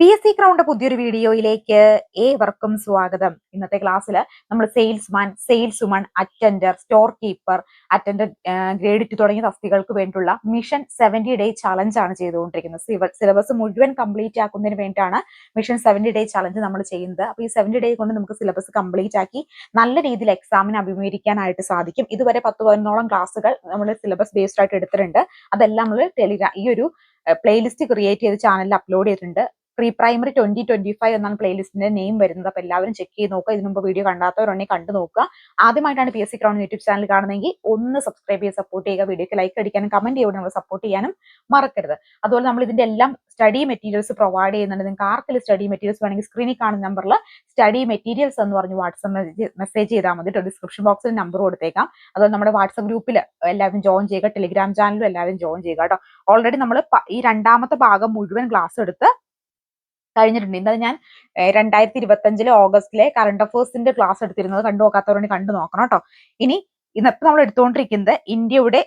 P S C crowned പുതിയൊരു വീഡിയോയിലേക്ക് ഏവർക്കും സ്വാഗതം. ഇന്നത്തെ ക്ലാസ്സിൽ നമ്മൾ salesman sales woman attender store keeper attender grade two തുടങ്ങിയ തസ്തികൾക്ക് വേണ്ടിയുള്ള മിഷൻ സെവന്റി ഡേ ചലഞ്ച് ആണ് ചെയ്തുകൊണ്ടിരിക്കുന്നത്. സിലബസ് മുഴുവൻ കംപ്ലീറ്റ് ആക്കുന്നതിന് വേണ്ടിയിട്ടാണ് മിഷൻ സെവന്റി ഡേ ചലഞ്ച് നമ്മൾ ചെയ്യുന്നത്. അപ്പോൾ ഈ സെവന്റി ഡേ കൊണ്ട് നമുക്ക് സിലബസ് കംപ്ലീറ്റ് ആക്കി നല്ല രീതിയിൽ എക്സാമിനെ അഭിമുഖീകരിക്കാനായിട്ട് സാധിക്കും. ഇതുവരെ പത്ത് പതിനോളം ക്ലാസ്സുകൾ നമ്മൾ സിലബസ് ബേസ്ഡ് ആയിട്ട് എടുത്തിട്ടുണ്ട്. അതെല്ലാം നമ്മൾ ടെലിഗ്രാം ഈ ഒരു പ്ലേലിസ്റ്റ് ക്രിയേറ്റ് ചെയ്ത് ചാനലിൽ അപ്ലോഡ് ചെയ്തിട്ടുണ്ട്. Pre primary twenty twenty five എന്നാണ് പ്ലേലിസ്റ്റിന്റെ നെയിം വരുന്നത്. അപ്പൊ എല്ലാവരും ചെക്ക് ചെയ്ത് നോക്കുക. ഇതിനു മുമ്പ് വീഡിയോ കണ്ടാത്തവരുണ്ടെങ്കിൽ കണ്ടു നോക്കുക. ആദ്യമായിട്ടാണ് P S C crown YouTube channel കാണുന്നതെങ്കിൽ ഒന്ന് സബ്സ്ക്രൈബ് ചെയ്ത് സപ്പോർട്ട് ചെയ്യുക. വീഡിയോക്ക് ലൈക്ക് അടിക്കാനും കമന്റ് ചെയ്യുക നമ്മൾ സപ്പോർട്ട് ചെയ്യാനും മറക്കരുത്. അതുപോലെ നമ്മൾ ഇതിന്റെ എല്ലാം സ്റ്റഡി മെറ്റീരിയൽസ് പ്രൊവൈഡ് ചെയ്യുന്നുണ്ട്. നിങ്ങൾക്ക് ആർക്കെങ്കിലും സ്റ്റഡി മെറ്റീരിയൽസ് വേണമെങ്കിൽ സ്ക്രീനിൽ കാണുന്ന നമ്പറിൽ സ്റ്റഡി മെറ്റീരിയൽസ് എന്ന് പറഞ്ഞ് വാട്സപ്പ് മെസ്സേജ് ചെയ്താൽ മതി. ഡിസ്ക്രിപ്ഷൻ ബോക്സിൽ നമ്പർ കൊടുത്തേക്കാം. അതുപോലെ നമ്മുടെ വാട്സപ്പ് ഗ്രൂപ്പിൽ എല്ലാവരും ജോയിൻ ചെയ്യുക. ടെലിഗ്രാം ചാനലും എല്ലാവരും ജോയിൻ ചെയ്യുക കേട്ടോ. ഓൾറെഡി നമ്മൾ ഈ രണ്ടാമത്തെ ഭാഗം മുഴുവൻ ക്ലാസ് എടുത്ത് കഴിഞ്ഞിട്ടുണ്ട്. ഇന്നത് ഞാൻ രണ്ടായിരത്തി ഇരുപത്തി അഞ്ചിലെ ഓഗസ്റ്റിലെ കറണ്ട് അഫേഴ്സിന്റെ ക്ലാസ് എടുത്തിരുന്നത് കണ്ടു നോക്കാത്തവരോട് കണ്ടു നോക്കണം കേട്ടോ. ഇനി ഇന്നത്തെ നമ്മൾ എടുത്തുകൊണ്ടിരിക്കുന്നത് ഇന്ത്യയുടെ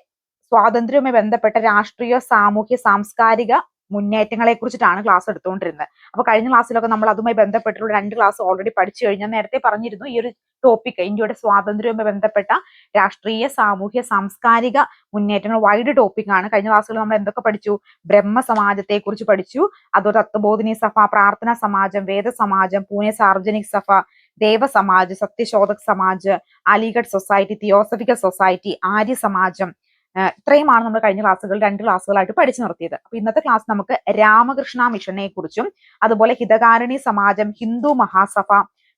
സ്വാതന്ത്ര്യവുമായി ബന്ധപ്പെട്ട രാഷ്ട്രീയ സാമൂഹ്യ സാംസ്കാരിക മുന്നേറ്റങ്ങളെ കുറിച്ചിട്ടാണ് ക്ലാസ് എടുത്തുകൊണ്ടിരുന്നത്. അപ്പൊ കഴിഞ്ഞ ക്ലാസ്സിലൊക്കെ നമ്മൾ അതുമായി ബന്ധപ്പെട്ടുള്ള രണ്ട് ക്ലാസ് ഓൾറെഡി പഠിച്ചു കഴിഞ്ഞാൽ നേരത്തെ പറഞ്ഞിരുന്നു ഈ ഒരു ടോപ്പിക് ഇന്ത്യയുടെ സ്വാതന്ത്ര്യവുമായി ബന്ധപ്പെട്ട രാഷ്ട്രീയ സാമൂഹ്യ സാംസ്കാരിക മുന്നേറ്റങ്ങൾ വൈഡ് ടോപ്പിക് ആണ്. കഴിഞ്ഞ ക്ലാസ്സുകൾ നമ്മൾ എന്തൊക്കെ പഠിച്ചു? ബ്രഹ്മ സമാജത്തെ കുറിച്ച് പഠിച്ചു. അതുപോലെ തത്വബോധിനി സഭ പ്രാർത്ഥന സമാജം വേദ Samajam Pune Sarvajanik Sabha Deva Samaj Satyashodhak Samaj Aligarh society Theosophical society Arya Samajam ഇത്രയുമാണ് നമ്മൾ കഴിഞ്ഞ ക്ലാസ്സുകൾ രണ്ട് ക്ലാസ്സുകളായിട്ട് പഠിച്ചു നിർത്തിയത്. അപ്പൊ ഇന്നത്തെ ക്ലാസ് നമുക്ക് രാമകൃഷ്ണ മിഷനെ കുറിച്ചും അതുപോലെ ഹിതകാരിണി സമാജം ഹിന്ദു മഹാസഭ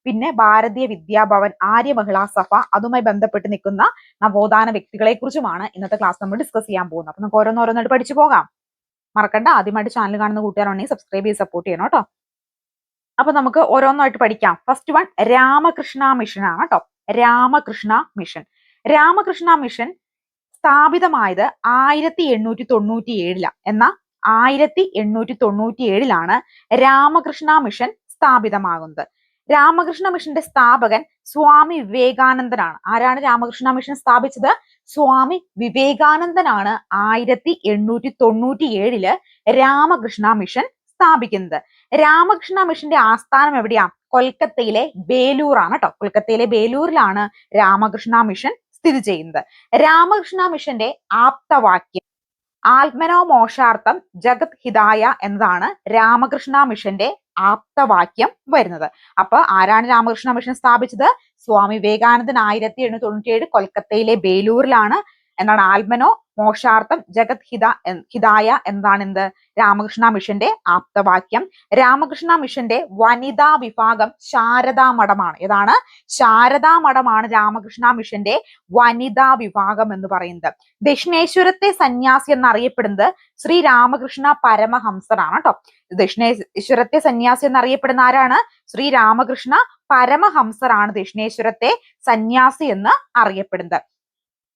പിന്നെ ഭാരതീയ വിദ്യാഭവൻ ആര്യ മഹിളാ സഭ അതുമായി ബന്ധപ്പെട്ട് നിൽക്കുന്ന നവോത്ഥാന വ്യക്തികളെ കുറിച്ചുമാണ് ഇന്നത്തെ ക്ലാസ് നമ്മൾ ഡിസ്കസ് ചെയ്യാൻ പോകുന്നത്. അപ്പൊ നമുക്ക് ഓരോന്നോരോന്നായിട്ട് പഠിച്ചു പോകാം. മറക്കണ്ട ആദ്യമായിട്ട് ചാനൽ കാണുന്ന കൂട്ടുകാരുണ്ടെങ്കിൽ സബ്സ്ക്രൈബ് ചെയ്ത് സപ്പോർട്ട് ചെയ്യണം കേട്ടോ. അപ്പൊ നമുക്ക് ഓരോന്നായിട്ട് പഠിക്കാം. ഫസ്റ്റ് വൺ രാമകൃഷ്ണ മിഷൻ ആണ് കേട്ടോ. രാമകൃഷ്ണ മിഷൻ. രാമകൃഷ്ണ മിഷൻ സ്ഥാപിതമായത് ആയിരത്തി എണ്ണൂറ്റി തൊണ്ണൂറ്റി ഏഴിലാണ് എന്ന ആയിരത്തി എണ്ണൂറ്റി തൊണ്ണൂറ്റി ഏഴിലാണ് രാമകൃഷ്ണ മിഷൻ സ്ഥാപിതമാകുന്നത്. രാമകൃഷ്ണ മിഷന്റെ സ്ഥാപകൻ സ്വാമി വിവേകാനന്ദനാണ്. ആരാണ് രാമകൃഷ്ണ മിഷൻ സ്ഥാപിച്ചത്? സ്വാമി വിവേകാനന്ദനാണ് ആയിരത്തി എണ്ണൂറ്റി തൊണ്ണൂറ്റി ഏഴിൽ രാമകൃഷ്ണ മിഷൻ സ്ഥാപിക്കുന്നത്. രാമകൃഷ്ണ മിഷന്റെ ആസ്ഥാനം എവിടെയാ? കൊൽക്കത്തയിലെ ബേലൂർ ആണ് കേട്ടോ. കൊൽക്കത്തയിലെ ബേലൂരിലാണ് രാമകൃഷ്ണ മിഷൻ സ്ഥിതി ചെയ്യുന്നത്. രാമകൃഷ്ണ മിഷന്റെ ആപ്തവാക്യം ആത്മനോ മോഷാർത്ഥം ജഗത് ഹിതായ എന്നതാണ് രാമകൃഷ്ണ മിഷന്റെ ആപ്തവാക്യം വരുന്നത്. അപ്പൊ ആരാണ് രാമകൃഷ്ണ മിഷൻ സ്ഥാപിച്ചത്? സ്വാമി വിവേകാനന്ദൻ ആയിരത്തി എണ്ണൂറ്റി തൊണ്ണൂറ്റി ഏഴ് കൊൽക്കത്തയിലെ ബേലൂരിലാണ്. എന്നാണ് ആത്മനോ മോക്ഷാർത്ഥം ജഗത് ഹിത ഹിതായ എന്താണ് എന്ത് രാമകൃഷ്ണ മിഷന്റെ ആപ്തവാക്യം. രാമകൃഷ്ണ മിഷന്റെ വനിതാ വിഭാഗം ശാരദാ മഠമാണ്. ഏതാണ്? ശാരദാ മഠമാണ് രാമകൃഷ്ണ മിഷന്റെ വനിതാ വിഭാഗം എന്ന് പറയുന്നത്. ദക്ഷിണേശ്വരത്തെ സന്യാസി എന്നറിയപ്പെടുന്നത് ശ്രീ രാമകൃഷ്ണ പരമഹംസനാണ് കേട്ടോ ദക്ഷിണേശ്വരത്തെ സന്യാസി എന്നറിയപ്പെടുന്ന ആരാണ്? ശ്രീ രാമകൃഷ്ണ പരമഹംസറാണ് ദക്ഷിണേശ്വരത്തെ സന്യാസി എന്ന് അറിയപ്പെടുന്നത്.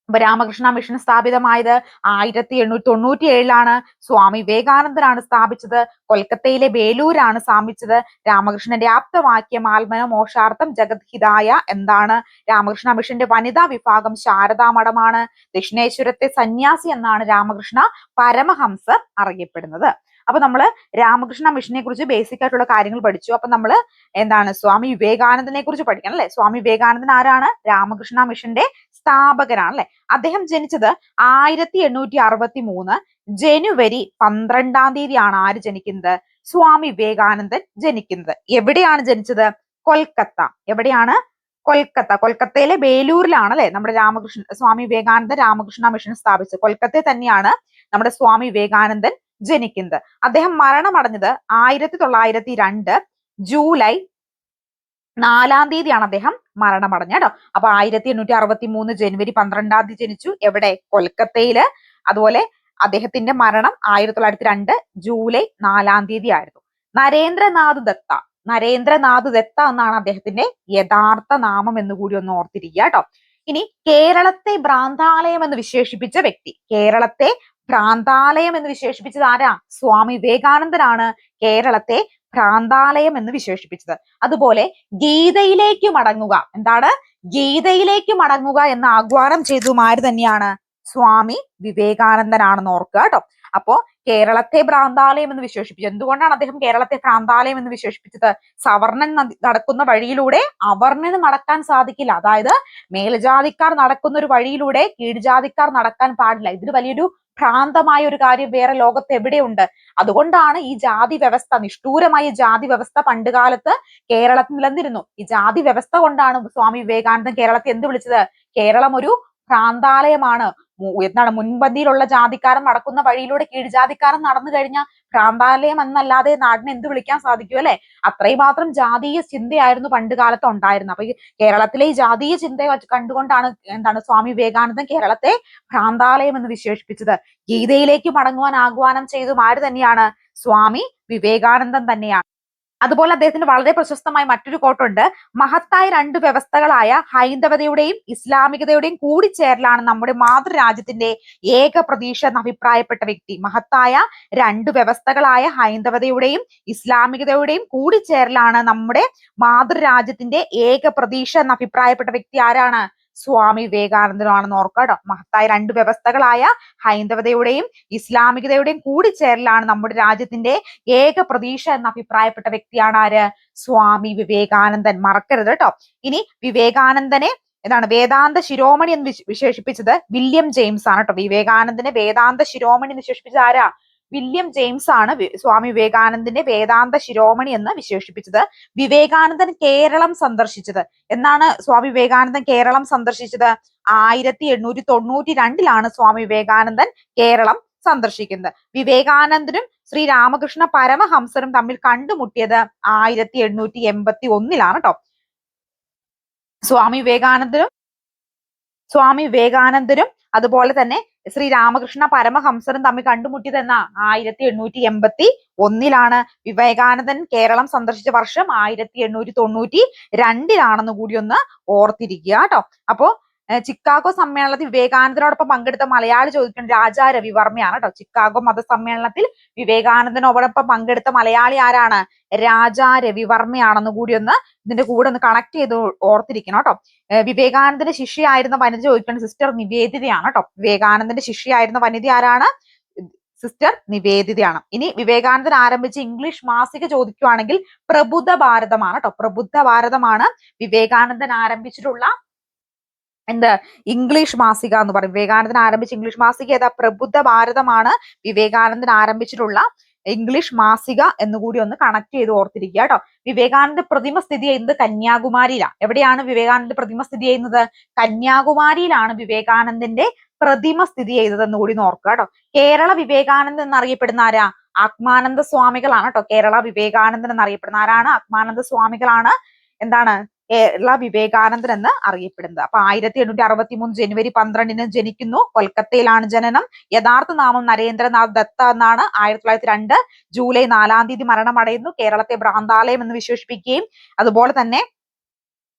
രാമകൃഷ്ണ മിഷൻ സ്ഥാപിതമായത് ആയിരത്തി എണ്ണൂറ്റി തൊണ്ണൂറ്റി ഏഴിലാണ് സ്വാമി വിവേകാനന്ദനാണ് സ്ഥാപിച്ചത്. കൊൽക്കത്തയിലെ ബേലൂരാണ് സ്ഥാപിച്ചത്. രാമകൃഷ്ണന്റെ ആപ്തവാക്യം ആത്മന മോഷാർത്ഥം ജഗത് ഹിതായ എന്താണ്? രാമകൃഷ്ണ മിഷന്റെ വനിതാ വിഭാഗം ശാരദാ മഠമാണ്. ദക്ഷിണേശ്വരത്തെ സന്യാസി എന്നാണ് രാമകൃഷ്ണ പരമഹംസർ അറിയപ്പെടുന്നത്. അപ്പൊ നമ്മൾ രാമകൃഷ്ണ മിഷനെ കുറിച്ച് ബേസിക് ആയിട്ടുള്ള കാര്യങ്ങൾ പഠിച്ചു. അപ്പൊ നമ്മൾ എന്താണ്? സ്വാമി വിവേകാനന്ദനെ കുറിച്ച് പഠിക്കണം അല്ലെ? സ്വാമി വിവേകാനന്ദൻ ആരാണ്? രാമകൃഷ്ണ മിഷന്റെ സ്ഥാപകനാണ് അല്ലെ അദ്ദേഹം ജനിച്ചത് ആയിരത്തി എണ്ണൂറ്റി അറുപത്തി മൂന്ന് ജനുവരി പന്ത്രണ്ടാം തീയതിയാണ് ആര് ജനിക്കുന്നത്? സ്വാമി വിവേകാനന്ദൻ ജനിക്കുന്നത്. എവിടെയാണ് ജനിച്ചത്? കൊൽക്കത്ത. എവിടെയാണ്? കൊൽക്കത്ത. കൊൽക്കത്തയിലെ ബേലൂരിലാണ് അല്ലെ നമ്മുടെ രാമകൃഷ്ണ സ്വാമി വിവേകാനന്ദൻ രാമകൃഷ്ണ മിഷൻ സ്ഥാപിച്ചത്. കൊൽക്കത്തയിൽ തന്നെയാണ് നമ്മുടെ സ്വാമി വിവേകാനന്ദൻ ജനിക്കുന്നത്. അദ്ദേഹം മരണമടഞ്ഞത് ആയിരത്തി തൊള്ളായിരത്തി രണ്ട് ജൂലൈ നാലാം തീയതിയാണ് അദ്ദേഹം മരണമടഞ്ഞ കേട്ടോ. അപ്പൊ ആയിരത്തി എണ്ണൂറ്റി അറുപത്തി മൂന്ന് ജനുവരി പന്ത്രണ്ടാം തീയതി ജനിച്ചു. എവിടെ? കൊൽക്കത്തയിൽ. അതുപോലെ അദ്ദേഹത്തിന്റെ മരണം ആയിരത്തി തൊള്ളായിരത്തി രണ്ട് ജൂലൈ നാലാം തീയതി ആയിരുന്നു നരേന്ദ്രനാഥ് ദത്ത. നരേന്ദ്രനാഥ് ദത്ത എന്നാണ് അദ്ദേഹത്തിന്റെ യഥാർത്ഥ നാമം എന്ന് കൂടി ഒന്ന് ഓർത്തിരിക്കുക കേട്ടോ. ഇനി കേരളത്തെ ഭ്രാന്താലയം എന്ന് വിശേഷിപ്പിച്ച വ്യക്തി. കേരളത്തെ ഭ്രാന്താലയം എന്ന് വിശേഷിപ്പിച്ചത് ആരാ? സ്വാമി വിവേകാനന്ദനാണ് കേരളത്തെ ഭ്രാന്താലയം എന്ന് വിശേഷിപ്പിച്ചത്. അതുപോലെ ഗീതയിലേക്ക് മടങ്ങുക. എന്താണ്? ഗീതയിലേക്ക് മടങ്ങുക എന്ന് ആഹ്വാനം ചെയ്തതുമാര് തന്നെയാണ് സ്വാമി വിവേകാനന്ദനാണെന്ന് ഓർക്കുക കേട്ടോ. അപ്പോ കേരളത്തെ ഭ്രാന്താലയം എന്ന് വിശേഷിപ്പിച്ചു എന്തുകൊണ്ടാണ് അദ്ദേഹം കേരളത്തെ ഭ്രാന്താലയം എന്ന് വിശേഷിപ്പിച്ചത്? സവർണൻ നടക്കുന്ന വഴിയിലൂടെ അവർണന് നടക്കാൻ സാധിക്കില്ല. അതായത് മേൽജാതിക്കാർ നടക്കുന്ന ഒരു വഴിയിലൂടെ കീഴ്ജാതിക്കാർ നടക്കാൻ പാടില്ല. ഇതിന് വലിയൊരു ഭ്രാന്തമായ ഒരു കാര്യം വേറെ ലോകത്ത് എവിടെയുണ്ട്? അതുകൊണ്ടാണ് ഈ ജാതി വ്യവസ്ഥ നിഷ്ഠൂരമായ ജാതി വ്യവസ്ഥ പണ്ടുകാലത്ത് കേരളത്തിൽ നിലനിന്നിരുന്നു. ഈ ജാതി വ്യവസ്ഥ കൊണ്ടാണ് സ്വാമി വിവേകാനന്ദൻ കേരളത്തെ എന്ത് വിളിച്ചത്? കേരളം ഒരു ഭ്രാന്താലയമാണ്. എന്താണ് മുൻപന്തിയിലുള്ള ജാതിക്കാരൻ നടക്കുന്ന വഴിയിലൂടെ കീഴ്ജാതിക്കാരൻ നടന്നു കഴിഞ്ഞാൽ ഭ്രാന്താലയം എന്നല്ലാതെ നാടിനെ എന്ത് വിളിക്കാൻ സാധിക്കും അല്ലെ? അത്രയും മാത്രം ജാതീയ ചിന്തയായിരുന്നു പണ്ട് കാലത്ത് ഉണ്ടായിരുന്നത്. അപ്പൊ കേരളത്തിലെ ഈ ജാതീയ ചിന്ത കണ്ടുകൊണ്ടാണ് എന്താണ് സ്വാമി വിവേകാനന്ദൻ കേരളത്തെ ഭ്രാന്താലയം എന്ന് വിശേഷിപ്പിച്ചത്. ഗീതയിലേക്ക് മടങ്ങുവാൻ ആഹ്വാനം ചെയ്തു ആര് തന്നെയാണ്? സ്വാമി വിവേകാനന്ദൻ തന്നെയാണ്. അതുപോലെ അദ്ദേഹത്തിന് വളരെ പ്രശസ്തമായ മറ്റൊരു കോട്ടുണ്ട്. മഹത്തായ രണ്ട് വ്യവസ്ഥകളായ ഹൈന്ദവതയുടെയും ഇസ്ലാമികതയുടെയും കൂടിച്ചേരലാണ് നമ്മുടെ മാതൃരാജ്യത്തിന്റെ ഏക പ്രതീക്ഷ എന്ന് അഭിപ്രായപ്പെട്ട വ്യക്തി. മഹത്തായ രണ്ട് വ്യവസ്ഥകളായ ഹൈന്ദവതയുടെയും ഇസ്ലാമികതയുടെയും കൂടിച്ചേരലാണ് നമ്മുടെ മാതൃരാജ്യത്തിന്റെ ഏക പ്രതീക്ഷ എന്ന് അഭിപ്രായപ്പെട്ട വ്യക്തി ആരാണ്? സ്വാമി വിവേകാനന്ദനാണെന്ന് ഓർക്കുക കേട്ടോ മഹത്തായ രണ്ട് വ്യവസ്ഥകളായ ഹൈന്ദവതയുടെയും ഇസ്ലാമികതയുടെയും കൂടിച്ചേരലാണ് നമ്മുടെ രാജ്യത്തിന്റെ ഏക പ്രതീക്ഷ എന്ന് അഭിപ്രായപ്പെട്ട വ്യക്തിയാണ് ആര്? സ്വാമി വിവേകാനന്ദൻ. മറക്കരുത് കേട്ടോ ഇനി വിവേകാനന്ദനെ എന്താണ് വേദാന്ത ശിരോമണി എന്ന് വിശേഷിപ്പിച്ചത് വില്യം ജെയിംസ് ആണ് കേട്ടോ വിവേകാനന്ദനെ വേദാന്ത ശിരോമണി എന്ന് വിശേഷിപ്പിച്ചത് ആരാ? വില്യം ജെയിംസ് ആണ് സ്വാമി വിവേകാനന്ദന്റെ വേദാന്ത ശിരോമണി എന്ന് വിശേഷിപ്പിച്ചത്. വിവേകാനന്ദൻ കേരളം സന്ദർശിച്ചത്. എന്നാണ് സ്വാമി വിവേകാനന്ദൻ കേരളം സന്ദർശിച്ചത്? ആയിരത്തി എണ്ണൂറ്റി തൊണ്ണൂറ്റി രണ്ടിലാണ് സ്വാമി വിവേകാനന്ദൻ കേരളം സന്ദർശിക്കുന്നത്. വിവേകാനന്ദനും ശ്രീ രാമകൃഷ്ണ പരമഹംസനും തമ്മിൽ കണ്ടുമുട്ടിയത് ആയിരത്തി എണ്ണൂറ്റി എൺപത്തി ഒന്നിലാണ് കേട്ടോ സ്വാമി വിവേകാനന്ദനും സ്വാമി വിവേകാനന്ദനും അതുപോലെ തന്നെ ശ്രീ രാമകൃഷ്ണ പരമഹംസനും തമ്മിൽ കണ്ടുമുട്ടിയത് എന്നാ? ആയിരത്തി എണ്ണൂറ്റി എൺപത്തി ഒന്നിലാണ്. വിവേകാനന്ദൻ കേരളം സന്ദർശിച്ച വർഷം ആയിരത്തി എണ്ണൂറ്റി തൊണ്ണൂറ്റി രണ്ടിലാണെന്ന് കൂടി ഒന്ന് ഓർത്തിരിക്കുക കേട്ടോ. അപ്പോ ചിക്കാഗോ സമ്മേളനത്തിൽ വിവേകാനന്ദനോടൊപ്പം പങ്കെടുത്ത മലയാളി ചോദിക്കുന്നത് രാജാ രവിവർമ്മയാണ് കേട്ടോ ചിക്കാഗോ മതസമ്മേളനത്തിൽ വിവേകാനന്ദനോടൊപ്പം പങ്കെടുത്ത മലയാളി ആരാണ്? രാജാ രവിവർമ്മയാണെന്ന് കൂടി ഒന്ന് ഇതിന്റെ കൂടെ ഒന്ന് കണക്ട് ചെയ്ത് ഓർത്തിരിക്കണം കേട്ടോ വിവേകാനന്ദന്റെ ശിഷ്യയായിരുന്ന വനിത ചോദിക്കുന്ന സിസ്റ്റർ നിവേദിതയാണ് കേട്ടോ വിവേകാനന്ദന്റെ ശിഷ്യയായിരുന്ന വനിത ആരാണ്? സിസ്റ്റർ നിവേദിതയാണ്. ഇനി വിവേകാനന്ദൻ ആരംഭിച്ച ഇംഗ്ലീഷ് മാസിക ചോദിക്കുവാണെങ്കിൽ പ്രബുദ്ധ ഭാരതമാണ് കേട്ടോ പ്രബുദ്ധ ഭാരതമാണ് വിവേകാനന്ദൻ ആരംഭിച്ചിട്ടുള്ള എന്ത്? ഇംഗ്ലീഷ് മാസിക എന്ന് പറയും. വിവേകാനന്ദൻ ആരംഭിച്ച ഇംഗ്ലീഷ് മാസിക ഏതാ? പ്രബുദ്ധ ഭാരതമാണ് വിവേകാനന്ദൻ ആരംഭിച്ചിട്ടുള്ള ഇംഗ്ലീഷ് മാസിക എന്നുകൂടി ഒന്ന് കണക്ട് ചെയ്ത് ഓർത്തിരിക്കുക കേട്ടോ. വിവേകാനന്ദ പ്രതിമ സ്ഥിതി ചെയ്യുന്നത് കന്യാകുമാരിയിലാണ് എവിടെയാണ് വിവേകാനന്ദ പ്രതിമ സ്ഥിതി ചെയ്യുന്നത്? കന്യാകുമാരിയിലാണ് വിവേകാനന്ദന്റെ പ്രതിമ സ്ഥിതി ചെയ്തത് എന്ന് കൂടി ഒന്ന് ഓർക്കുക കേട്ടോ. കേരള വിവേകാനന്ദൻ എന്നറിയപ്പെടുന്ന ആരാ? ആത്മാനന്ദ സ്വാമികളാണ് കേട്ടോ. കേരള വിവേകാനന്ദൻ എന്നറിയപ്പെടുന്ന ആരാണ്? ആത്മാനന്ദ സ്വാമികളാണ് എന്താണ്? കേരള വിവേകാനന്ദൻ എന്ന് അറിയപ്പെടുന്നത്. അപ്പൊ ആയിരത്തി എണ്ണൂറ്റി അറുപത്തി മൂന്ന് ജനുവരി പന്ത്രണ്ടിന് ജനിക്കുന്നു. കൊൽക്കത്തയിലാണ് ജനനം. യഥാർത്ഥ നാമം നരേന്ദ്രനാഥ് ദത്ത എന്നാണ് ആയിരത്തി തൊള്ളായിരത്തി രണ്ട് ജൂലൈ നാലാം തീയതി മരണമടയുന്നു. കേരളത്തെ ഭ്രാന്താലയം എന്ന് വിശേഷിപ്പിക്കുകയും അതുപോലെ തന്നെ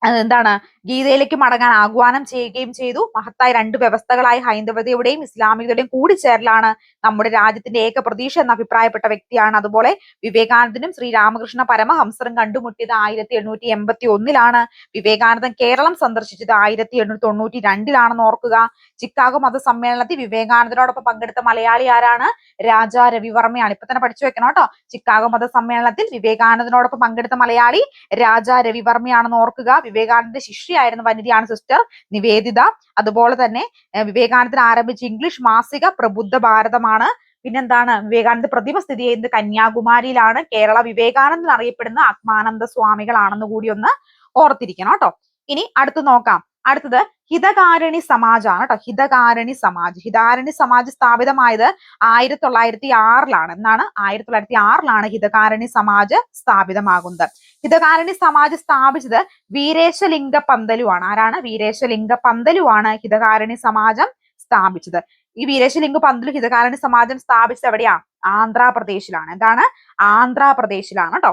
എന്താണ് ഗീതയിലേക്ക് മടങ്ങാൻ ആഹ്വാനം ചെയ്യുകയും ചെയ്തു. മഹത്തായ രണ്ട് വ്യവസ്ഥകളായ ഹൈന്ദവതയുടെയും ഇസ്ലാമികതയുടെയും കൂടിച്ചേരലാണ് നമ്മുടെ രാജ്യത്തിന്റെ ഏക പ്രതീക്ഷ എന്ന് അഭിപ്രായപ്പെട്ട വ്യക്തിയാണ്. അതുപോലെ വിവേകാനന്ദനും ശ്രീരാമകൃഷ്ണ പരമഹംസറും കണ്ടുമുട്ടിയത് ആയിരത്തി എണ്ണൂറ്റി എൺപത്തി ഒന്നിലാണ് വിവേകാനന്ദൻ കേരളം സന്ദർശിച്ചത് ആയിരത്തി എണ്ണൂറ്റി തൊണ്ണൂറ്റി രണ്ടിലാണെന്ന് ഓർക്കുക. ചിക്കാഗോ മതസമ്മേളനത്തിൽ വിവേകാനന്ദനോടൊപ്പം പങ്കെടുത്ത മലയാളി ആരാണ്? രാജാ രവിവർമ്മയാണ്. ഇപ്പൊ തന്നെ പഠിച്ചു വെക്കണം കേട്ടോ. ചിക്കാഗോ മതസമ്മേളനത്തിൽ വിവേകാനന്ദനോടൊപ്പം പങ്കെടുത്ത മലയാളി രാജാ രവിവർമ്മയാണെന്ന് ഓർക്കുക. വിവേകാനന്ദന്റെ ശിഷ്യയായിരുന്ന വനിതയാണ് സിസ്റ്റർ നിവേദിത. അതുപോലെ തന്നെ വിവേകാനന്ദൻ ആരംഭിച്ച ഇംഗ്ലീഷ് മാസിക പ്രബുദ്ധ ഭാരതമാണ്. പിന്നെന്താണ്? വിവേകാനന്ദ പ്രതിമ സ്ഥിതി ചെയ്യുന്നത് കന്യാകുമാരിയിലാണ്. കേരള വിവേകാനന്ദൻ അറിയപ്പെടുന്ന ആത്മാനന്ദ സ്വാമികളാണെന്ന് കൂടി ഒന്ന് ഓർത്തിരിക്കണം കേട്ടോ. ഇനി അടുത്ത് നോക്കാം. അടുത്തത് ഹിതകാരണി സമാജാണ് കേട്ടോ ഹിതകാരണി സമാജ്. ഹിതാരണി സമാജ് സ്ഥാപിതമായത് ആയിരത്തി തൊള്ളായിരത്തി ആറിലാണ്. എന്നാണ് ആയിരത്തി തൊള്ളായിരത്തി ആറിലാണ് ഹിതകാരണി സമാജ് സ്ഥാപിതമാകുന്നത്. ഹിതകാരണി സമാജ് സ്ഥാപിച്ചത് വീരേശലിംഗ പന്തലുവാണ്. ആരാണ്? വീരേശലിംഗ പന്തലുവാണ് ഹിതകാരണി സമാജം സ്ഥാപിച്ചത്. ഈ വീരേശലിംഗ പന്തലു ഹിതകാരണി സമാജം സ്ഥാപിച്ചത് എവിടെയാ? ആന്ധ്രാപ്രദേശിലാണ്. എന്താണ്? ആന്ധ്രാപ്രദേശിലാണ് കേട്ടോ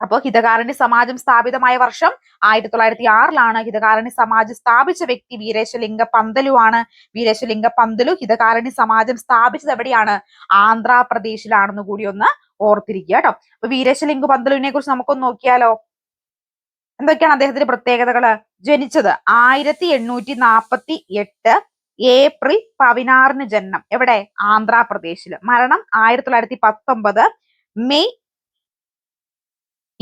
അപ്പോൾ ഹിതകാരണി സമാജം സ്ഥാപിതമായ വർഷം ആയിരത്തി തൊള്ളായിരത്തി ആറിലാണ് ഹിതകാരണി സമാജം സ്ഥാപിച്ച വ്യക്തി വീരേശലിംഗ പന്തലു ആണ് വീരേശലിംഗ പന്തലു ഹിതകാരണി സമാജം സ്ഥാപിച്ചത് എവിടെയാണ്? ആന്ധ്രാപ്രദേശിലാണെന്ന് കൂടി ഒന്ന് ഓർത്തിരിക്കുക കേട്ടോ അപ്പൊ വീരേശലിംഗ പന്തലുവിനെ കുറിച്ച് നമുക്കൊന്ന് നോക്കിയാലോ? എന്തൊക്കെയാണ് അദ്ദേഹത്തിന്റെ പ്രത്യേകതകൾ? ജനിച്ചത് ആയിരത്തി എണ്ണൂറ്റി നാപ്പത്തി എട്ട് ഏപ്രിൽ പതിനാറിന് ജനനം. എവിടെ? ആന്ധ്രാപ്രദേശിൽ മരണം ആയിരത്തി തൊള്ളായിരത്തി പത്തൊമ്പത് മെയ്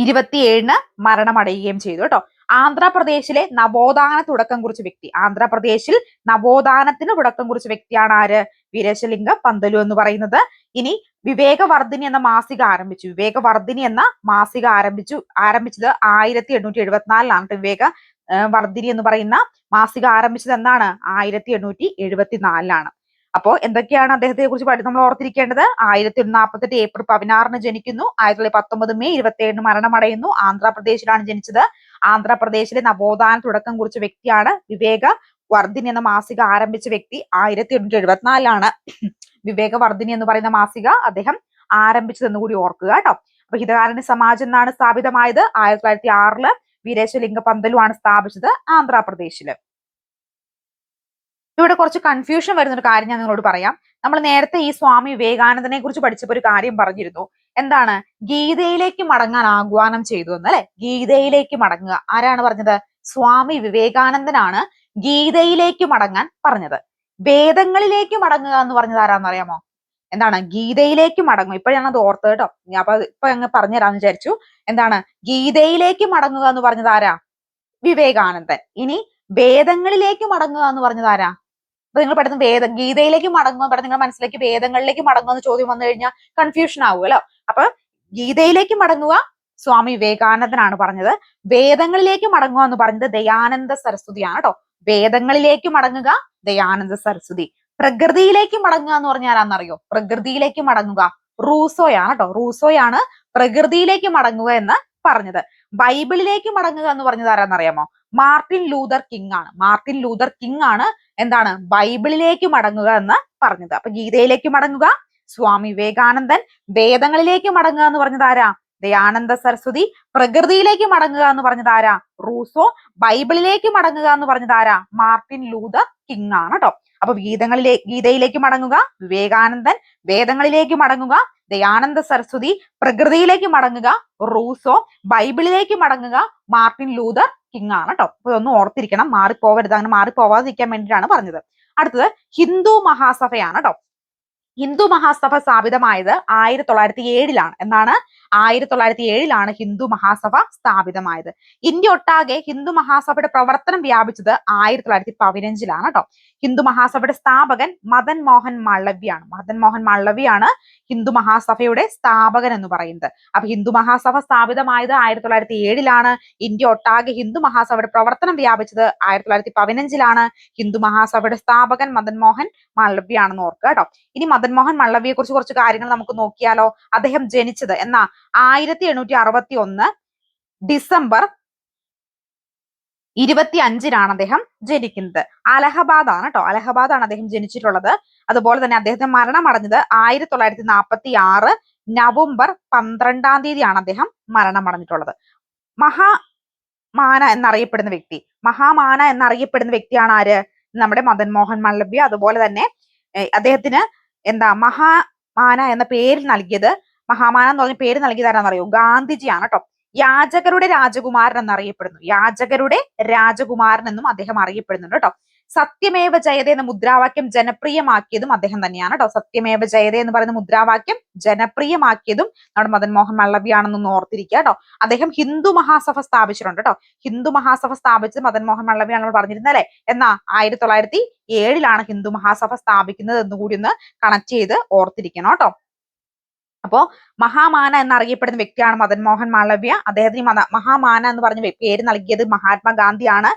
ഇരുപത്തിയേഴിന് മരണമടയുകയും ചെയ്തു കേട്ടോ. ആന്ധ്രാപ്രദേശിലെ നവോത്ഥാന തുടക്കം കുറിച്ച വ്യക്തി. ആന്ധ്രാപ്രദേശിൽ നവോത്ഥാനത്തിന് തുടക്കം കുറിച്ച വ്യക്തിയാണ് ആര്? വീരേശലിംഗ പന്തലു എന്ന് പറയുന്നത്. ഇനി വിവേകവർദ്ധിനി എന്ന മാസിക ആരംഭിച്ചു. വിവേകവർദ്ധിനി എന്ന മാസിക ആരംഭിച്ചു ആരംഭിച്ചത് ആയിരത്തി എണ്ണൂറ്റി എഴുപത്തിനാലിലാണ് വിവേക വർദ്ധിനി എന്ന് പറയുന്ന മാസിക ആരംഭിച്ചത് എന്നാണ്? ആയിരത്തി എണ്ണൂറ്റി എഴുപത്തിനാലിലാണ് അപ്പോ എന്തൊക്കെയാണ് അദ്ദേഹത്തെ കുറിച്ച് പഠി നമ്മൾ ഓർത്തിരിക്കേണ്ടത്? ആയിരത്തി എണ്ണൂറ്റി നാൽപ്പത്തെട്ട് ഏപ്രിൽ പതിനാറിന് ജനിക്കുന്നു. ആയിരത്തി തൊള്ളായിരത്തി പത്തൊമ്പത് മെയ് ഇരുപത്തി ഏഴിന് മരണമടയുന്നു. ആന്ധ്രാപ്രദേശിലാണ് ജനിച്ചത്. ആന്ധ്രാപ്രദേശിലെ നവോത്ഥാന തുടക്കം കുറിച്ച വ്യക്തിയാണ് വിവേക വർദ്ധിനി എന്ന മാസിക ആരംഭിച്ച വ്യക്തി. ആയിരത്തി എണ്ണൂറ്റി എഴുപത്തിനാലിലാണ് വിവേക വർദ്ധിനി എന്ന് പറയുന്ന മാസിക അദ്ദേഹം ആരംഭിച്ചതെന്ന് കൂടി ഓർക്കുക കേട്ടോ. അപ്പൊ ഹിതകാരണി സമാജം എന്നാണ് സ്ഥാപിതമായത്. ആയിരത്തി തൊള്ളായിരത്തി ആറിൽ വീരേശലിംഗ പന്തലുമാണ് സ്ഥാപിച്ചത് ആന്ധ്രാപ്രദേശിൽ. ഇവിടെ കുറച്ച് കൺഫ്യൂഷൻ വരുന്ന ഒരു കാര്യം ഞാൻ നിങ്ങളോട് പറയാം. നമ്മൾ നേരത്തെ ഈ സ്വാമി വിവേകാനന്ദനെ കുറിച്ച് പഠിച്ചപ്പോൾ ഒരു കാര്യം പറഞ്ഞിരുന്നു. എന്താണ്? ഗീതയിലേക്ക് മടങ്ങാൻ ആഹ്വാനം ചെയ്തു എന്ന് അല്ലെ? ഗീതയിലേക്ക് മടങ്ങുക. ആരാണ് പറഞ്ഞത്? സ്വാമി വിവേകാനന്ദനാണ് ഗീതയിലേക്ക് മടങ്ങാൻ പറഞ്ഞത്. വേദങ്ങളിലേക്ക് മടങ്ങുക എന്ന് പറഞ്ഞത് ആരാന്ന് അറിയാമോ? എന്താണ്? ഗീതയിലേക്ക് മടങ്ങും ഇപ്പൊ ഞാൻ അത് ഓർത്തത് കേട്ടോ. അപ്പൊ ഇപ്പൊ അങ്ങ് പറഞ്ഞുതരാന്ന് വിചാരിച്ചു. എന്താണ്? ഗീതയിലേക്ക് മടങ്ങുക എന്ന് പറഞ്ഞത് ആരാ? വിവേകാനന്ദൻ. ഇനി വേദങ്ങളിലേക്ക് മടങ്ങുക എന്ന് പറഞ്ഞത് ആരാ? അപ്പൊ നിങ്ങൾ പെട്ടെന്ന് വേദ ഗീതയിലേക്ക് മടങ്ങുക പെട്ടെന്ന് നിങ്ങൾ മനസ്സിലേക്ക് വേദങ്ങളിലേക്ക് മടങ്ങുക എന്ന് ചോദ്യം വന്നു കഴിഞ്ഞാൽ കൺഫ്യൂഷൻ ആവുമല്ലോ അപ്പൊ ഗീതയിലേക്ക് മടങ്ങുക സ്വാമി വിവേകാനന്ദനാണ് പറഞ്ഞത്. വേദങ്ങളിലേക്ക് മടങ്ങുക എന്ന് പറഞ്ഞത് ദയാനന്ദ സരസ്വതിയാണ് കേട്ടോ. വേദങ്ങളിലേക്ക് മടങ്ങുക ദയാനന്ദ സരസ്വതി. പ്രകൃതിയിലേക്ക് മടങ്ങുക എന്ന് പറഞ്ഞാൽ ആരാന്നറിയോ? പ്രകൃതിയിലേക്ക് മടങ്ങുക. റൂസോയാണ് കേട്ടോ. റൂസോയാണ് പ്രകൃതിയിലേക്ക് മടങ്ങുക എന്ന് പറഞ്ഞത്. ബൈബിളിലേക്ക് മടങ്ങുക എന്ന് പറഞ്ഞത് ആരാന്നറിയാമോ മാർട്ടിൻ ലൂതർ കിങ് ആണ്. മാർട്ടിൻ ലൂതർ കിങ് ആണ് എന്താണ്? ബൈബിളിലേക്ക് മടങ്ങുക എന്ന് പറഞ്ഞത്. അപ്പൊ ഗീതയിലേക്ക് മടങ്ങുക സ്വാമി വിവേകാനന്ദൻ വേദങ്ങളിലേക്ക് മടങ്ങുക എന്ന് പറഞ്ഞത് ആരാ? ദയാനന്ദ സരസ്വതി പ്രകൃതിയിലേക്ക് മടങ്ങുക എന്ന് പറഞ്ഞത് ആരാ? റൂസോ ബൈബിളിലേക്ക് മടങ്ങുക എന്ന് പറഞ്ഞത് ആരാ? മാർട്ടിൻ ലൂതർ കിങ് ആണ് കേട്ടോ അപ്പൊ ഗീതങ്ങളിലെ ഗീതയിലേക്ക് മടങ്ങുക വിവേകാനന്ദൻ വേദങ്ങളിലേക്ക് മടങ്ങുക ദയാനന്ദ സരസ്വതി പ്രകൃതിയിലേക്ക് മടങ്ങുക റൂസോ ബൈബിളിലേക്ക് മടങ്ങുക മാർട്ടിൻ ലൂതർ കിങ് ആണ് കേട്ടോ ഇതൊന്നും ഓർത്തിരിക്കണം മാറിപ്പോവരുത് അങ്ങനെ മാറിപ്പോവാതിരിക്കാൻ വേണ്ടിയിട്ടാണ് പറഞ്ഞത്. അടുത്തത് ഹിന്ദു മഹാസഭയാണ് കേട്ടോ ഹിന്ദു മഹാസഭ സ്ഥാപിതമായത് ആയിരത്തി തൊള്ളായിരത്തി ഏഴിലാണ് എന്നാണ് ആയിരത്തി തൊള്ളായിരത്തി ഏഴിലാണ് ഹിന്ദു മഹാസഭ സ്ഥാപിതമായത്. ഇന്ത്യ ഒട്ടാകെ ഹിന്ദു മഹാസഭയുടെ പ്രവർത്തനം വ്യാപിച്ചത് ആയിരത്തി തൊള്ളായിരത്തി പതിനഞ്ചിലാണ് കേട്ടോ. ഹിന്ദു മഹാസഭയുടെ സ്ഥാപകൻ മദൻ മോഹൻ മാളവ്യാണ്. മദൻ മോഹൻ മാളവ്യാണ് ഹിന്ദു മഹാസഭയുടെ സ്ഥാപകൻ എന്ന് പറയുന്നത്. അപ്പൊ ഹിന്ദു മഹാസഭ സ്ഥാപിതമായത് ആയിരത്തി തൊള്ളായിരത്തി ഏഴിലാണ് ഇന്ത്യ ഒട്ടാകെ ഹിന്ദു മഹാസഭയുടെ പ്രവർത്തനം വ്യാപിച്ചത് ആയിരത്തി തൊള്ളായിരത്തി പതിനഞ്ചിലാണ് ഹിന്ദു മഹാസഭയുടെ സ്ഥാപകൻ മദൻ മോഹൻ മാളവ്യാണെന്ന് ഓർക്കുക കേട്ടോ. ഇനി മദൻ മോഹൻ മള്ളവിയെ കുറിച്ച് കുറച്ച് കാര്യങ്ങൾ നമുക്ക് നോക്കിയാലോ? അദ്ദേഹം ജനിച്ചത് എന്നാ? ആയിരത്തി എണ്ണൂറ്റി അറുപത്തി ഒന്ന് ഡിസംബർ ഇരുപത്തി അഞ്ചിനാണ് അദ്ദേഹം ജനിക്കുന്നത്. അലഹബാദ് ആണ് കേട്ടോ അലഹബാദ് ആണ് അദ്ദേഹം ജനിച്ചിട്ടുള്ളത്. അതുപോലെ തന്നെ അദ്ദേഹത്തെ മരണമടഞ്ഞത് ആയിരത്തി തൊള്ളായിരത്തി നാൽപ്പത്തി ആറ് നവംബർ പന്ത്രണ്ടാം തീയതിയാണ് അദ്ദേഹം മരണമടഞ്ഞിട്ടുള്ളത്. മഹാമാന എന്നറിയപ്പെടുന്ന വ്യക്തി. മഹാമാന എന്നറിയപ്പെടുന്ന വ്യക്തിയാണ് ആര്? നമ്മുടെ മദൻ മോഹൻ മല്ലവ്യ അതുപോലെ തന്നെ അദ്ദേഹത്തിന് എന്താ മഹാമാന എന്ന പേര് നൽകിയത്. മഹാമാന എന്ന് പറഞ്ഞ പേര് നൽകിയത് ആരാന്നറിയോ ഗാന്ധിജിയാണ് കേട്ടോ യാചകരുടെ രാജകുമാരൻ എന്നറിയപ്പെടുന്നു. യാചകരുടെ രാജകുമാരൻ എന്നും അദ്ദേഹം അറിയപ്പെടുന്നുണ്ട് കേട്ടോ സത്യമേവ ജയത എന്ന മുദ്രാവാക്യം ജനപ്രിയമാക്കിയതും അദ്ദേഹം തന്നെയാണ് കേട്ടോ സത്യമേവ ജയത എന്ന് പറയുന്ന മുദ്രാവാക്യം ജനപ്രിയമാക്കിയതും നമ്മുടെ മദൻ മോഹൻ മള്ളവിയാണെന്നൊന്ന് ഓർത്തിരിക്കുക കേട്ടോ അദ്ദേഹം ഹിന്ദു മഹാസഭ സ്ഥാപിച്ചിട്ടുണ്ട് കേട്ടോ ഹിന്ദു മഹാസഭ സ്ഥാപിച്ചത് മദൻ മോഹൻ മള്ളവിയാണ് നമ്മൾ പറഞ്ഞിരുന്നല്ലേ? എന്നാ ആയിരത്തി തൊള്ളായിരത്തി ഏഴിലാണ് ഹിന്ദു മഹാസഭ സ്ഥാപിക്കുന്നത് എന്ന് കൂടി ഒന്ന് കണക്ട് ചെയ്ത് ഓർത്തിരിക്കണം കേട്ടോ അപ്പോ മഹാമാന എന്നറിയപ്പെടുന്ന വ്യക്തിയാണ് മദൻ മോഹൻ മാളവ്യ അദ്ദേഹത്തിന് മഹാമാന എന്ന് പറഞ്ഞ പേര് നൽകിയത് മഹാത്മാഗാന്ധിയാണ്.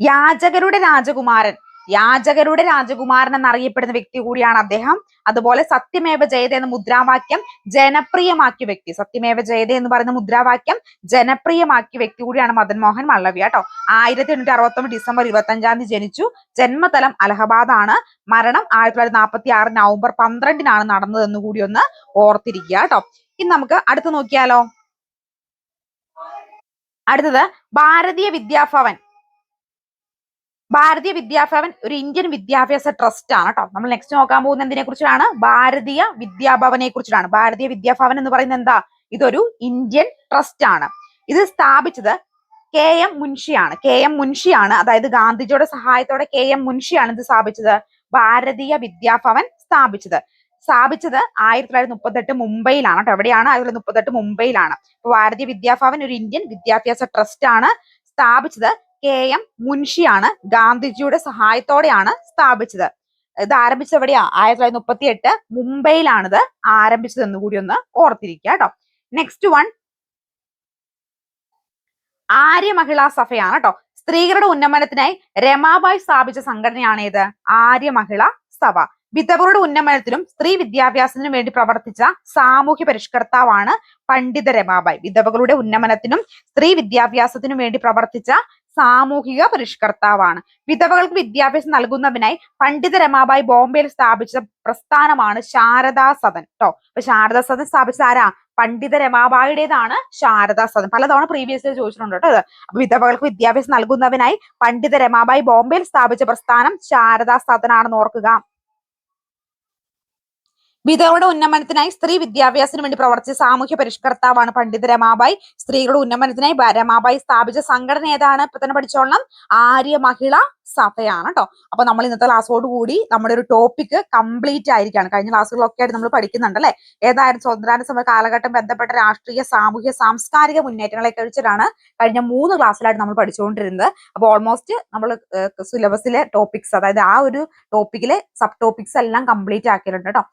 യാചകരുടെ രാജകുമാരൻ. യാചകരുടെ രാജകുമാരൻ എന്നറിയപ്പെടുന്ന വ്യക്തി കൂടിയാണ് അദ്ദേഹം. അതുപോലെ സത്യമേവ ജയത എന്ന മുദ്രാവാക്യം ജനപ്രിയമാക്കിയ വ്യക്തി. സത്യമേവ ജയത എന്ന് പറയുന്ന മുദ്രാവാക്യം ജനപ്രിയമാക്കിയ വ്യക്തി കൂടിയാണ് മദൻ മോഹൻ മാളവ്യ കേട്ടോ. ആയിരത്തി എണ്ണൂറ്റി അറുപത്തി ഡിസംബർ ഇരുപത്തി അഞ്ചാം തീയതി ജനിച്ചു. ജന്മതലം അലഹബാദ് ആണ്. മരണം ആയിരത്തി തൊള്ളായിരത്തി നാൽപ്പത്തി ആറ് നവംബർ പന്ത്രണ്ടിനാണ് നടന്നതെന്ന് കൂടി ഒന്ന് ഓർത്തിരിക്കുക കേട്ടോ. ഇനി നമുക്ക് അടുത്ത് നോക്കിയാലോ. അടുത്തത് ഭാരതീയ വിദ്യാഭവൻ. ഭാരതീയ വിദ്യാഭവൻ ഒരു ഇന്ത്യൻ വിദ്യാഭ്യാസ ട്രസ്റ്റ് ആണ് കേട്ടോ നമ്മൾ നെക്സ്റ്റ് നോക്കാൻ പോകുന്ന എന്തിനെ കുറിച്ചാണ്? ഭാരതീയ വിദ്യാഭവനെ കുറിച്ചിട്ടാണ് ഭാരതീയ വിദ്യാഭവൻ എന്ന് പറയുന്നത് എന്താ? ഇതൊരു ഇന്ത്യൻ ട്രസ്റ്റ് ആണ്. ഇത് സ്ഥാപിച്ചത് കെ എം മുൻഷിയാണ്. കെ എം മുൻഷിയാണ്. അതായത് ഗാന്ധിജിയുടെ സഹായത്തോടെ കെ എം മുൻഷിയാണ് ഇത് സ്ഥാപിച്ചത്. ഭാരതീയ വിദ്യാഭവൻ സ്ഥാപിച്ചത്. സ്ഥാപിച്ചത് ആയിരത്തി തൊള്ളായിരത്തി മുപ്പത്തെട്ട് മുംബൈയിലാണ് കേട്ടോ എവിടെയാണ് ആയിരത്തി തൊള്ളായിരത്തി മുപ്പത്തെട്ട് മുംബൈയിലാണ്. ഭാരതീയ വിദ്യാഭവൻ ഒരു ഇന്ത്യൻ വിദ്യാഭ്യാസ ട്രസ്റ്റ് ആണ് സ്ഥാപിച്ചത് കെ എം മുൻഷിയാണ് ഗാന്ധിജിയുടെ സഹായത്തോടെയാണ് സ്ഥാപിച്ചത്. ഇത് ആരംഭിച്ചത് എവിടെയാ ആയിരത്തി തൊള്ളായിരത്തി മുപ്പത്തി എട്ട് മുംബൈയിലാണ് ഇത് ആരംഭിച്ചത് എന്ന് കൂടി ഒന്ന് ഓർത്തിരിക്കുക കേട്ടോ. നെക്സ്റ്റ് വൺ ആര്യ മഹിളാ സഭയാണ് കേട്ടോ. സ്ത്രീകളുടെ ഉന്നമനത്തിനായി രമാബായ് സ്ഥാപിച്ച സംഘടനയാണ് ഏത് ആര്യ മഹിളാ സഭ. വിധവരുടെ ഉന്നമനത്തിനും സ്ത്രീ വിദ്യാഭ്യാസത്തിനും വേണ്ടി പ്രവർത്തിച്ച സാമൂഹ്യ പരിഷ്കർത്താവാണ് പണ്ഡിത രമാബായ്. വിധവകളുടെ ഉന്നമനത്തിനും സ്ത്രീ വിദ്യാഭ്യാസത്തിനും വേണ്ടി പ്രവർത്തിച്ച സാമൂഹിക പരിഷ്കർത്താവാണ്. വിധവകൾക്ക് വിദ്യാഭ്യാസം നൽകുന്നതിനായി പണ്ഡിത രമാബായി ബോംബെയിൽ സ്ഥാപിച്ച പ്രസ്ഥാനമാണ് ശാരദാ സദൻ കേട്ടോ അപ്പൊ ശാരദാ സദൻ സ്ഥാപിച്ച ആരാ? പണ്ഡിത രമാബായിയുടേതാണ് ശാരദാ സദൻ. പലതവണ പ്രീവിയസ് ചോദിച്ചിട്ടുണ്ട് കേട്ടോ അപ്പൊ വിധവകൾക്ക് വിദ്യാഭ്യാസം നൽകുന്നതിനായി പണ്ഡിത രമാബായി ബോംബെയിൽ സ്ഥാപിച്ച പ്രസ്ഥാനം ശാരദാ സദനാണെന്ന് ഓർക്കുക. വിധവയുടെ ഉന്നമനത്തിനായി സ്ത്രീ വിദ്യാഭ്യാസത്തിന് വേണ്ടി പ്രവർത്തിച്ച സാമൂഹ്യ പരിഷ്കർത്താവാണ് പണ്ഡിത രമാബായി. സ്ത്രീകളുടെ ഉന്നമനത്തിനായി രമാബായി സ്ഥാപിച്ച സംഘടന ഏതാണ്? ഇപ്പൊ തന്നെ പഠിച്ചോളണം. ആര്യ മഹിള സഭയാണ് കേട്ടോ അപ്പൊ നമ്മൾ ഇന്നത്തെ ക്ലാസ്സോട് കൂടി നമ്മുടെ ഒരു ടോപ്പിക് കംപ്ലീറ്റ് ആയിരിക്കാണ്. കഴിഞ്ഞ ക്ലാസ്സുകളൊക്കെ ആയിട്ട് നമ്മൾ പഠിക്കുന്നുണ്ട് അല്ലെ? ഏതായാലും സ്വാതന്ത്ര്യ സമര കാലഘട്ടം ബന്ധപ്പെട്ട രാഷ്ട്രീയ സാമൂഹ്യ സാംസ്കാരിക മുന്നേറ്റങ്ങളെ കുറിച്ചിട്ടാണ് കഴിഞ്ഞ മൂന്ന് ക്ലാസ്സിലായിട്ട് നമ്മൾ പഠിച്ചുകൊണ്ടിരുന്നത് അപ്പൊ ഓൾമോസ്റ്റ് നമ്മൾ സിലബസിലെ ടോപ്പിക്സ് അതായത് ആ ഒരു ടോപ്പിക്കിലെ സബ് ടോപ്പിക്സ് എല്ലാം കംപ്ലീറ്റ് ആക്കിയിട്ടുണ്ട് കേട്ടോ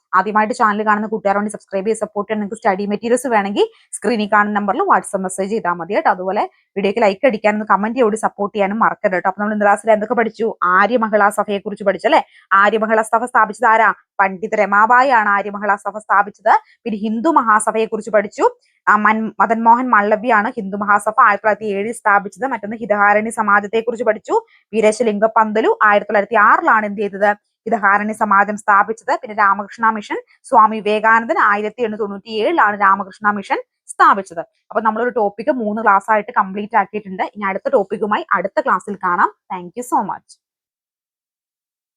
ആദ്യമായിട്ട് ചാനൽ കാണുന്ന കൂട്ടുകാരോട് സബ്സ്ക്രൈബ് ചെയ്ത് സപ്പോർട്ട് ചെയ്യാൻ നിങ്ങൾക്ക് സ്റ്റഡി മെറ്റീരിയൽസ് വേണമെങ്കിൽ സ്ക്രീനിൽ കാണുന്ന നമ്പറിൽ വാട്സ്ആപ്പ് മെസ്സേജ് ചെയ്താൽ മതി കേട്ടോ. അതുപോലെ വീഡിയോക്ക് ലൈക്ക് അടിക്കാനും കമന്റ് ചെയ്ത് സപ്പോർട്ട് ചെയ്യാനും മറക്കരുത് കേട്ടോ. അപ്പൊ നമ്മൾ ഇന്ന് ക്ലാസ്സിൽ എന്തൊക്കെ പഠിച്ചു? ആര്യ മഹിളാ സഭയെ കുറിച്ച് പഠിച്ചു അല്ലെ? ആര്യ മഹിളാ സഭ സ്ഥാപിച്ചത് ആരാ? പണ്ഡിത രമാബായി ആണ് ആര്യ മഹിളാ സഭ സ്ഥാപിച്ചത്. പിന്നെ ഹിന്ദു മഹാസഭയെ കുറിച്ച് പഠിച്ചു. മൻ- മദൻ മോഹൻ മള്ളവിയാണ് ഹിന്ദു മഹാസഭ ആയിരത്തി തൊള്ളായിരത്തി ഏഴിൽ സ്ഥാപിച്ചത്. മറ്റൊന്ന് ഹിതഹാരണി സമാജത്തെ കുറിച്ച് പഠിച്ചു. വീരേശലിംഗ പന്തലു ആയിരത്തി തൊള്ളായിരത്തി ആറിലാണ് എന്ത് ചെയ്തത്? ഹിതഹാരണി സമാജം സ്ഥാപിച്ചത്. പിന്നെ രാമകൃഷ്ണ മിഷൻ സ്വാമി വിവേകാനന്ദൻ ആയിരത്തി എണ്ണൂറ്റി തൊണ്ണൂറ്റി ഏഴിലാണ് രാമകൃഷ്ണ മിഷൻ സ്ഥാപിച്ചത്. അപ്പൊ നമ്മളൊരു ടോപ്പിക് മൂന്ന് ക്ലാസ് ആയിട്ട് കംപ്ലീറ്റ് ആക്കിയിട്ടുണ്ട്. ഇനി അടുത്ത ടോപ്പിക്കുമായി അടുത്ത ക്ലാസ്സിൽ കാണാം. Thank so much